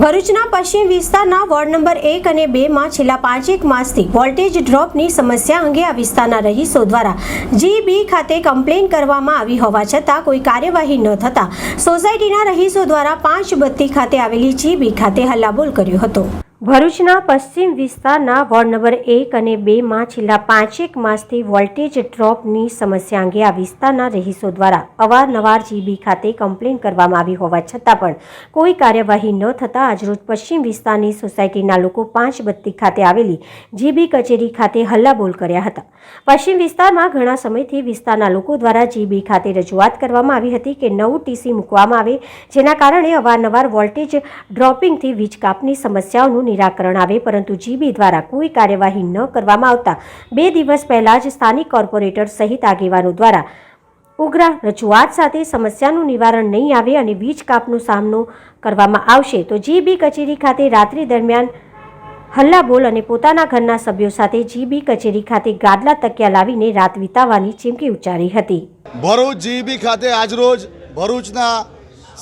ભરૂચના પશ્ચિમ વિસ્તારના વોર્ડ નંબર એક અને બેમાં છેલ્લા પાંચેક માસથી વોલ્ટેજ ડ્રોપની સમસ્યા અંગે આ વિસ્તારના રહીશો દ્વારા જીબી ખાતે કમ્પ્લેન કરવામાં આવી હોવા છતાં કોઈ કાર્યવાહી ન થતાં સોસાયટીના રહીશો દ્વારા પાંચ બત્તી ખાતે આવેલી જીબી ખાતે હલ્લાબોલ કર્યો હતો. ભરૂચના પશ્ચિમ વિસ્તારના વોર્ડ નંબર એક અને બેમાં છેલ્લા પાંચેક માસથી વોલ્ટેજ ડ્રોપની સમસ્યા અંગે આ વિસ્તારના રહીશો દ્વારા અવારનવાર જીબી ખાતે કમ્પ્લેન કરવામાં આવી હોવા છતાં પણ કોઈ કાર્યવાહી ન થતાં આજરોજ પશ્ચિમ વિસ્તારની સોસાયટીના લોકો પાંચ બત્તી ખાતે આવેલી જીબી કચેરી ખાતે હલ્લાબોલ કર્યા હતા. પશ્ચિમ વિસ્તારમાં ઘણા સમયથી વિસ્તારના લોકો દ્વારા જીબી ખાતે રજૂઆત કરવામાં આવી હતી કે નવું ટીસી મૂકવામાં આવે, જેના કારણે અવારનવાર વોલ્ટેજ ડ્રોપિંગથી વીજ કાપની સમસ્યાઓનું નિરાકરણ આવે, પરંતુ જીબી દ્વારા કોઈ કાર્યવાહી ન કરવામાં આવતા બે દિવસ પહેલા જ સ્થાનિક કોર્પોરેટર સહિત આગેવાનો દ્વારા ઉગ્ર રજૂઆત સાથે સમસ્યાનું નિવારણ નહીં આવે અને વીજ કાપનો સામનો કરવામાં આવશે, તો જીબી કચેરી ખાતે રાત્રિ દરમિયાન હલ્લાબોલ અને પોતાના ઘરના સભ્યો સાથે જીબી કચેરી ખાતે ગાદલા તકિયા લાવીને રાત વિતાવવાની ચીમકી ઉચ્ચારી હતી. ભરૂચ જીબી ખાતે આજરોજ ભરૂચના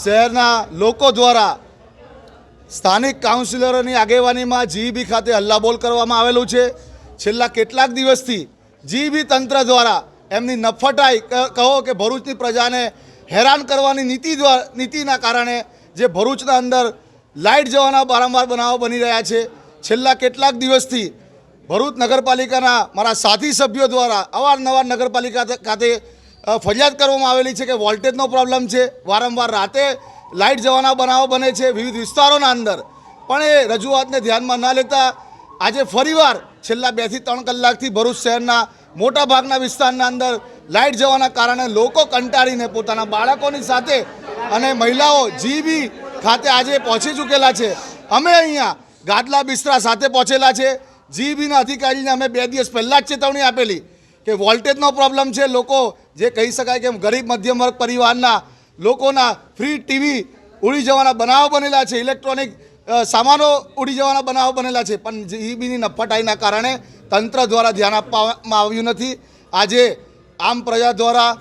શહેરના લોકો દ્વારા સ્થાનિક કાઉન્સિલરોની આગેવાનીમાં જીબી ખાતે હલ્લાબોલ કરવામાં આવેલું છે. છેલ્લા કેટલાક દિવસથી જીબી તંત્ર દ્વારા એમની નફટાઈ કહો કે ભરૂચની પ્રજાને હેરાન કરવાની નીતિ દ્વારા નીતિના કારણે જે ભરૂચના અંદર લાઇટ જવાના વારંવાર બનાવો બની રહ્યા છે. છેલ્લા કેટલાક દિવસથી ભરૂચ નગરપાલિકાના મારા સાથી સભ્યો દ્વારા અવારનવાર નગરપાલિકા ખાતે ફરિયાદ કરવામાં આવેલી છે કે વોલ્ટેજનો પ્રોબ્લેમ છે. વારંવાર રાતે લાઇટ જવાના બનાવો બને છે વિવિધ વિસ્તારોના અંદર. પણ એ રજૂઆતને ધ્યાનમાં ન લેતા આજે ફરીવાર છેલ્લા બેથી ત્રણ કલાકથી ભરૂચ શહેરના મોટાભાગના વિસ્તારના અંદર લાઇટ જવાના કારણે લોકો કંટાળીને પોતાના બાળકોની સાથે અને મહિલાઓ જીબી ખાતે આજે પહોંચી ચૂકેલા છે. અમે અહીંયા ગાદલા બિસ્તરા સાથે પહોંચેલા છે. જીબીના અધિકારીને અમે બે દિવસ પહેલાં જ ચેતવણી આપેલી કે વોલ્ટેજનો પ્રોબ્લેમ છે. લોકો જે કહી શકાય કે ગરીબ મધ્યમ વર્ગ પરિવારના લોકોના ફ્રી ટીવી ઉડી જવાના બનાવો બનેલા છે. ઇલેક્ટ્રોનિક સામાનો ઉડી જવાના બનાવો બનેલા છે. પણ જીબીની નફટાઈના કારણે તંત્ર દ્વારા ધ્યાન આપવામાં આવ્યું નથી. આજે આમ પ્રજા દ્વારા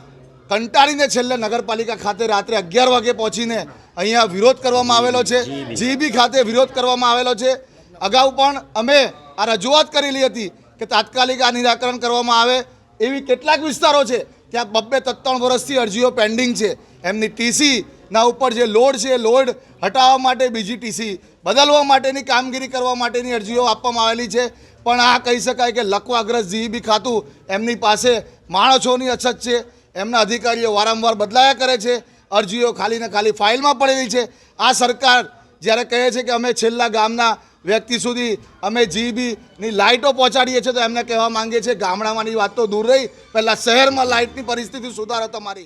કંટાળીને છેલ્લે નગરપાલિકા ખાતે રાત્રે અગિયાર વાગે પહોંચીને અહીંયા વિરોધ કરવામાં આવેલો છે. જીબી ખાતે વિરોધ કરવામાં આવેલો છે. અગાઉ પણ અમે આ રજૂઆત કરેલી હતી કે તાત્કાલિક આ નિરાકરણ કરવામાં આવે એવી કેટલાક વિસ્તારો છે. ત્યાં બબ્બે ત્રણ વર્ષથી અરજીઓ પેન્ડિંગ છે. એમની ટીસીના ઉપર જે લોડ છે લોડ હટાવવા માટે બીજી ટીસી બદલવા માટેની કામગીરી કરવા માટેની અરજીઓ આપવામાં આવેલી છે. પણ આ કહી શકાય કે લકવાગ્રસ્ત જીઈબી ખાતું એમની પાસે માણસોની અછત છે. એમના અધિકારીઓ વારંવાર બદલાયા કરે છે. અરજીઓ ખાલી ને ખાલી ફાઇલમાં પડેલી છે. આ સરકાર જ્યારે કહે છે કે અમે છેલ્લા ગામના વ્યક્તિ સુધી અમે જીબીની લાઇટો પહોંચાડીએ છીએ તો એમને કહેવા માંગીએ છીએ, ગામડામાંની વાત તો દૂર રહી, પહેલાં શહેરમાં લાઇટની પરિસ્થિતિ સુધારો તમારી.